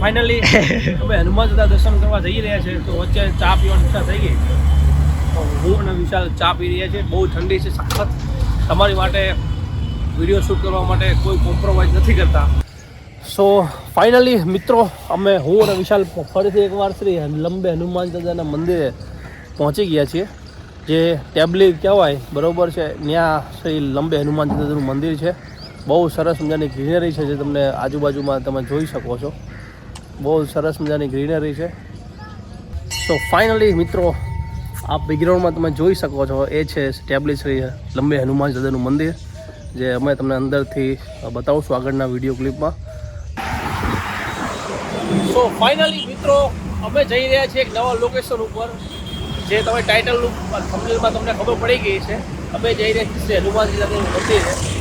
Finally અમે હનુમાન દાદા દર્શન કરવા જઈ રહ્યા છે, તો વચ્ચે ચા પીવાની ઈચ્છા થઈ ગઈ. તો હું અને વિશાલ ચા પી રહ્યા છે બહુ ઠંડી છે, સખત. તમારી માટે વીડિયો શૂટ કરવા માટે કોઈ કોમ્પ્રોમાઇઝ નથી કરતા. સો ફાઇનલી મિત્રો, અમે હું અને વિશાલ ફરીથી એકવાર શ્રી લંબે હનુમાન દાદાના મંદિરે પહોંચી ગયા છીએ. જે ટેબલી કહેવાય, બરાબર છે. ત્યાં શ્રી લંબે હનુમાન દાદાનું મંદિર છે. બહુ સરસ મજાની ગ્રીનરી છે જે તમને આજુબાજુમાં તમે જોઈ શકો છો. બહુ સરસ મજાની ગ્રીનરી છે. સો ફાઇનલી મિત્રો આ બેકગ્રાઉન્ડમાં તમે જોઈ શકો છો, એ છે સ્ટેબ્લિશ લંબે હનુમાન દાદાનું મંદિર, જે અમે તમને અંદરથી બતાવશું આગળના વીડિયો ક્લિપમાં સો ફાઇનલી મિત્રો, અમે જઈ રહ્યા છીએ એક નવા લોકેશન ઉપર, જે તમે ટાઇટલ થંબનેલમાં તમને ખબર પડી ગઈ છે અમે જઈ રહ્યા છીએ હનુમાનજી દાદાનું મંદિર. છે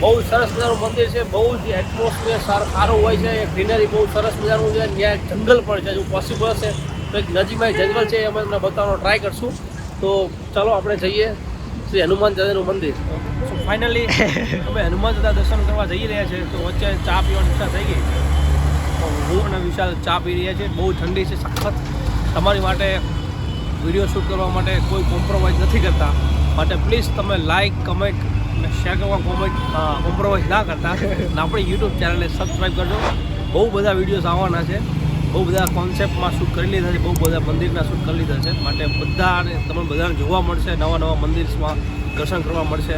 બહુ સરસ મજાનું મંદિર છે, બહુ જ એટમોસ્ફિયર સારું હોય છે ગ્રીનરી બહુ સરસ મજાનું છે, ત્યાં જંગલ પણ છે જો પોસિબલ હશે. તો એક નજીકમાં જંગલ છે, એ અમે તમને બતાવવાનો ટ્રાય કરશું. તો ચાલો આપણે જઈએ શ્રી હનુમાન દાદાનું મંદિર. સો ફાઇનલી અમે હનુમાન દાદા દર્શન કરવા જઈ રહ્યા છે તો વચ્ચે ચા પીવાની ઈચ્છા થઈ ગઈ. હું અને વિશાલ ચા પી રહ્યા છે બહુ ઠંડી છે, સખત. તમારી માટે વીડિયો શૂટ કરવા માટે કોઈ કોમ્પ્રોમાઇઝ નથી કરતા. માટે પ્લીઝ તમે લાઇક કમેન્ટ કોમેન્ટ કોમ્પ્રોમાઇઝ ના કરતા. અને આપણી યુટ્યુબ ચેનલને સબસ્ક્રાઈબ કરજો. બહુ બધા વિડીયોઝ આવવાના છે. બહુ બધા કોન્સેપ્ટમાં શૂટ કરી લીધા છે. બહુ બધા મંદિરના શૂટ કરી લીધા છે. માટે બધાને, તમને બધાને જોવા મળશે, નવા નવા મંદિરમાં દર્શન કરવા મળશે.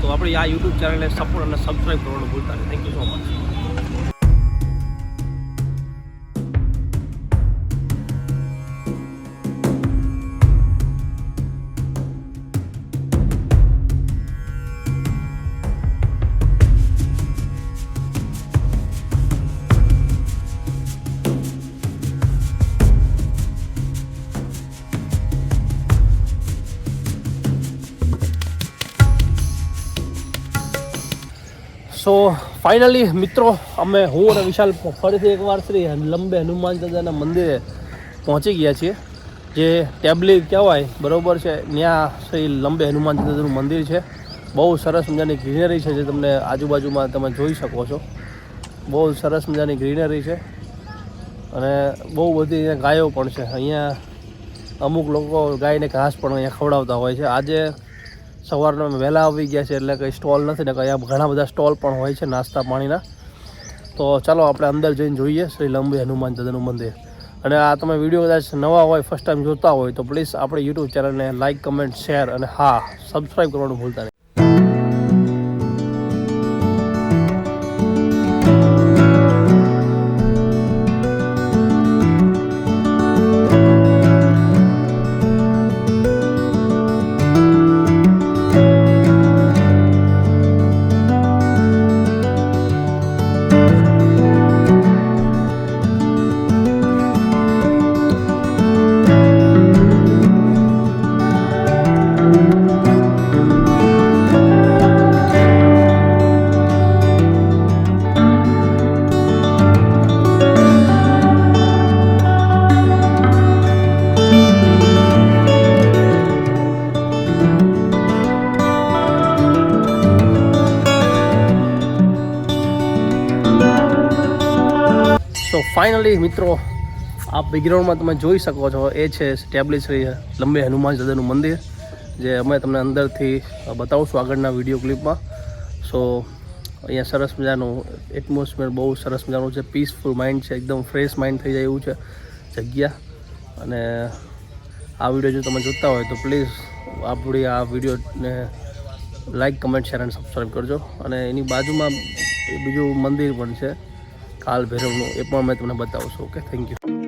તો આપણે આ યુટ્યુબ ચેનલને સપોર્ટ અને સબસ્ક્રાઈબ કરવાનું ભૂલતા નહીં. Thank you so much so finally મિત્રો, અમે હું અને વિશાલ ફરીથી એકવાર શ્રી લંબે હનુમાન દાદાના મંદિરે પહોંચી ગયા છીએ. જે ટેબલી કહેવાય, બરાબર છે ત્યાં શ્રી લંબે હનુમાન દાદાનું મંદિર છે. બહુ સરસ મજાની ગ્રીનરી છે જે તમને આજુબાજુમાં તમે જોઈ શકો છો. બહુ સરસ મજાની ગ્રીનરી છે અને બહુ બધી અહીંયા ગાયો પણ છે. અહીંયા અમુક લોકો ગાયને ઘાસ પણ અહીંયા ખવડાવતા હોય છે. આજે સવારના અમે વહેલા આવી ગયા છે એટલે કંઈ સ્ટોલ નથી ને અહીંયા ઘણા બધા સ્ટોલ પણ હોય છે નાસ્તા પાણીના. તો ચાલો આપણે અંદર જઈને જોઈએ શ્રી લંબી હનુમાન દાદાનું મંદિર. અને આ તમે વીડિયો કદાચ નવા હોય ફર્સ્ટ ટાઈમ જોતા હોય તો પ્લીઝ આપણે યુટ્યુબ ચેનલને લાઇક કમેન્ટ શેર અને હા સબસ્ક્રાઈબ કરવાનું ભૂલતા નહીં. તો ફાઇનલી મિત્રો આ બેકગ્રાઉન્ડમાં તમે જોઈ શકો છો, એ છે ટેબલી શ્રી લંબે હનુમાન દાદાનું મંદિર, જે અમે તમને અંદરથી બતાવશું આગળના વીડિયો ક્લિપમાં સો અહીંયા સરસ મજાનું એટમોસ્ફિયર બહુ સરસ મજાનું છે પીસફુલ માઇન્ડ છે, એકદમ ફ્રેશ માઇન્ડ થઈ જાય એવું છે જગ્યા. અને આ વીડિયો જો તમે જોતા હોય તો પ્લીઝ આપણી આ વિડીયોને લાઈક કમેન્ટ શેર અને સબસ્ક્રાઈબ કરજો. અને એની બાજુમાં બીજું મંદિર પણ છે. કાલ ભૈરવનું એ પણ મેં તમને બતાવું ઓકે થેન્ક યુ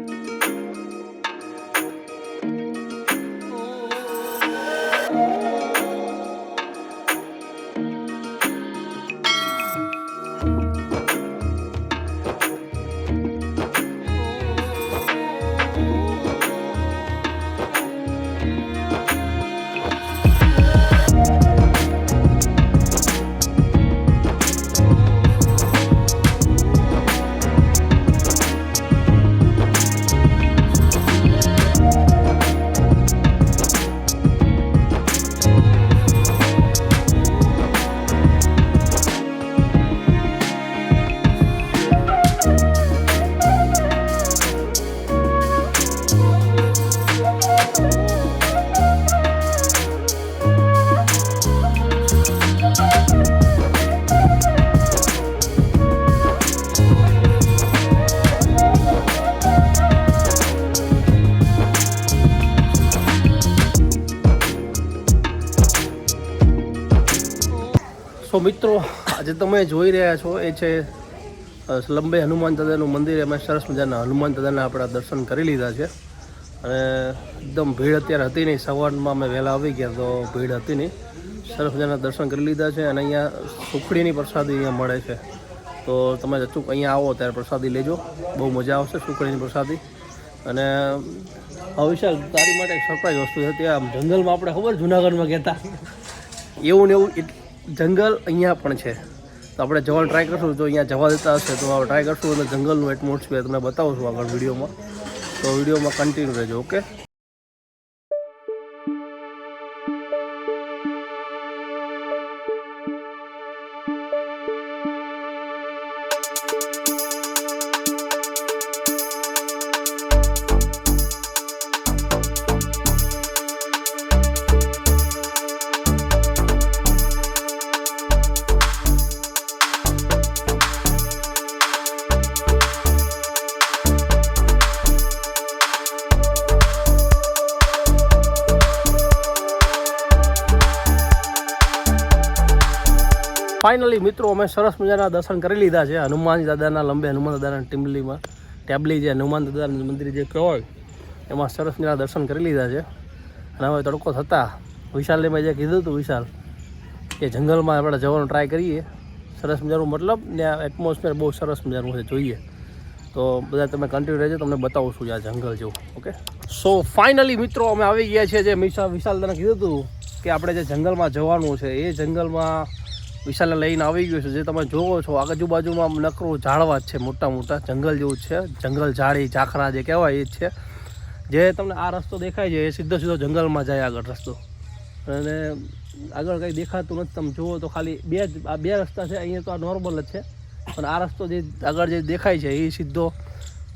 તો મિત્રો, આજે તમે જોઈ રહ્યા છો, એ છે લંબે હનુમાન દાદાનું મંદિર. એમાં સરસ મજાના હનુમાન દાદાના આપણા દર્શન કરી લીધા છે. અને એકદમ ભીડ અત્યારે હતી નહીં, સવારમાં અમે વહેલા આવી ગયા તો ભીડ હતી નહીં. સરસ મજાના દર્શન કરી લીધા છે અને અહીંયા સુખડીની પ્રસાદી અહીંયા મળે છે. તો તમે અચૂક અહીંયા આવો, ત્યારે પ્રસાદી લેજો. બહુ મજા આવશે સુખડીની પ્રસાદી. અને હવે તારી માટે એક સરપ્રાઈઝ વસ્તુ છે. ત્યાં જંગલમાં આપણે ખબર, જુનાગઢમાં કહેતા એવું ને એવું જંગલ અહીંયા પણ છે. તો આપણે જવા ટ્રાય કરશું. જો અહીંયા જવા દેતા હશે તો ટ્રાય કરશું અને જંગલનું એટમોસ્ફિયર તમને બતાવું આગળ વિડીયોમાં. તો વિડીયોમાં કન્ટિન્યુ રહેજો ઓકે ફાઇનલી મિત્રો, અમે સરસ મજાના દર્શન કરી લીધા છે. હનુમાન દાદાના લંબે, હનુમાન દાદાના ટીમલીમાં ટેબલી જે હનુમાન દાદાનું મંદિર જે કહેવાય એમાં સરસ મજાના દર્શન કરી લીધા છે. અને હવે તડકો થતા, વિશાલને મેં જે કીધું હતું વિશાલ, કે જંગલમાં આપણે જવાનું ટ્રાય કરીએ. સરસ મજાનું મતલબ ને એટમોસ્ફિયર બહુ સરસ મજાનું છે, જોઈએ. તો બધા તમે કન્ટિન્યુ રહેજો, તમને બતાવું છું આ જંગલ જેવું ઓકે સો ફાઇનલી મિત્રો, અમે આવી ગયા છીએ, જે વિશાલ વિશાલ તને કીધું હતું કે આપણે જે જંગલમાં જવાનું છે, એ જંગલમાં વિશાલને લઈને આવી ગયો છે. જે તમે જોવો છો, આજુબાજુમાં નકરું ઝાડવા જ છે, મોટા મોટા જંગલ જેવું છે. જંગલ ઝાડી, ઝાખરા જે કહેવાય એ છે. જે તમને આ રસ્તો દેખાય છે, એ સીધો સીધો જંગલમાં જાય આગળ રસ્તો. અને આગળ કંઈ દેખાતું નથી, તમે જુઓ તો ખાલી બે જ, આ બે રસ્તા છે, અહીંયા તો આ નોર્મલ જ છે. પણ આ રસ્તો જે આગળ જે દેખાય છે, એ સીધો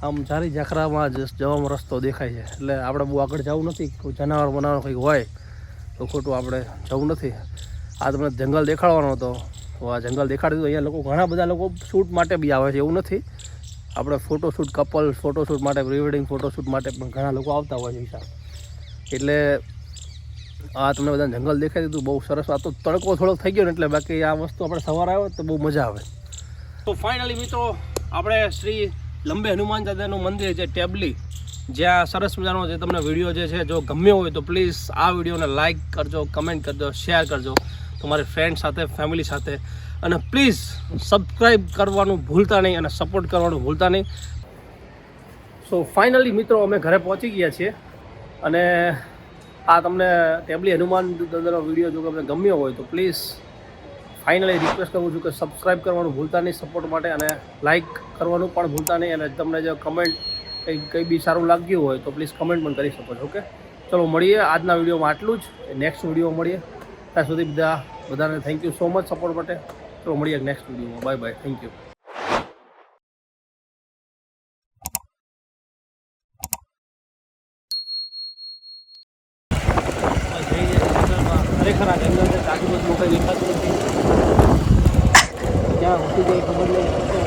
આમ ઝારી ઝાખરામાં જ જવાનો રસ્તો દેખાય છે. એટલે આપણે બહુ આગળ જવું નથી જનાવર બનાવવાનું કંઈક હોય તો ખોટું આપણે જવું નથી. આ તમને જંગલ દેખાડવાનો હતો. આ જંગલ દેખાડી દીધું. અહીંયા લોકો ઘણા બધા લોકો શૂટ માટે બી આવે છે, એવું નથી. આપણે ફોટોશૂટ કપલ ફોટોશૂટ માટે પ્રી વેડિંગ ફોટોશૂટ માટે પણ ઘણા લોકો આવતા હોય છે એટલે આ તમને બધા જંગલ દેખાઈ દીધું. બહુ સરસ આ તો તડકો થોડોક થઈ ગયો ને એટલે બાકી આ વસ્તુ આપણે સવારે આવે તો બહુ મજા આવે. તો ફાઇનલી મિત્રો, આપણે શ્રી લંબે હનુમાન દાદાનું મંદિર છે, ટેબલી. જ્યાં સરસ મજાનો જે તમને વીડિયો જે છે, જો ગમ્યો હોય તો પ્લીઝ આ વિડીયોને લાઇક કરજો કમેન્ટ કરજો શેર કરજો. તમારી ફ્રેન્ડ સાથે ફેમિલી સાથે. અને પ્લીઝ સબસ્ક્રાઈબ કરવાનું ભૂલતા નહીં અને સપોર્ટ કરવાનું ભૂલતા નહીં. સો ફાઇનલી મિત્રો, અમે ઘરે પહોંચી ગયા છીએ. અને આ તમને ટેબલી હનુમાન દાદાનો વીડિયો જો તમને ગમ્યો હોય તો પ્લીઝ ફાઇનલી રિક્વેસ્ટ કરું છું કે સબસ્ક્રાઈબ કરવાનું ભૂલતા નહીં સપોર્ટ માટે અને લાઇક કરવાનું પણ ભૂલતા નહીં. અને તમને જો કમેન્ટ કંઈ કંઈ બી સારું લાગ્યું હોય તો પ્લીઝ કમેન્ટ પણ કરી શકો છો ઓકે ચલો, મળીએ આજના વિડીયોમાં આટલું જ. નેક્સ્ટ વીડિયો મળીએ. ત્યાં સુધી બધા બધાને thank you so much support માટે તો મળીએ નેક્સ્ટ વિડીયોમાં બાય બાય થેન્ક યુ ખરેખર આ જંગલ છે આજુબાજુ કંઈ દેખાતું નથી ક્યાં હોતું જાય ખબર નહીં